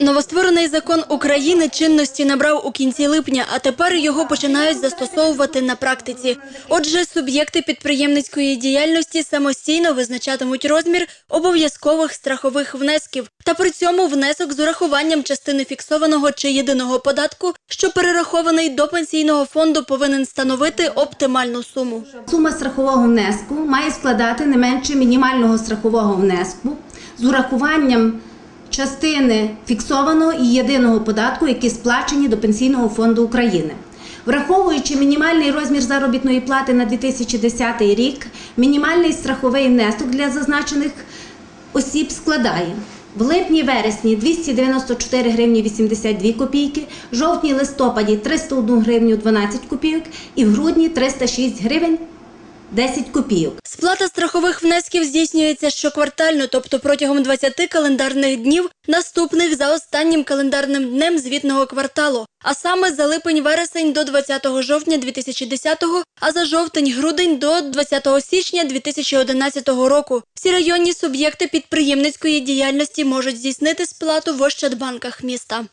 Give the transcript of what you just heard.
Новостворений закон України чинності набрав у кінці липня, а тепер його починають застосовувати на практиці. Отже, суб'єкти підприємницької діяльності самостійно визначатимуть розмір обов'язкових страхових внесків, та при цьому внесок з урахуванням частини фіксованого чи єдиного податку, що перерахований до пенсійного фонду, повинен становити оптимальну суму. Сума страхового внеску має складати не менше мінімального страхового внеску з урахуванням частини фіксованого і єдиного податку, які сплачені до Пенсійного фонду України. Враховуючи мінімальний розмір заробітної плати на 2010 рік, мінімальний страховий внесок для зазначених осіб складає в липні-вересні 294 гривні 82 копійки, жовтні-листопаді 301 гривню 12 копійок і в грудні 306 гривень 10 копійок. Сплата страхових внесків здійснюється щоквартально, тобто протягом 20 календарних днів, наступних за останнім календарним днем звітного кварталу, а саме за липень-вересень до 20 жовтня 2010-го, а за жовтень-грудень до 20 січня 2011 року. Всі районні суб'єкти підприємницької діяльності можуть здійснити сплату в ощадбанках міста.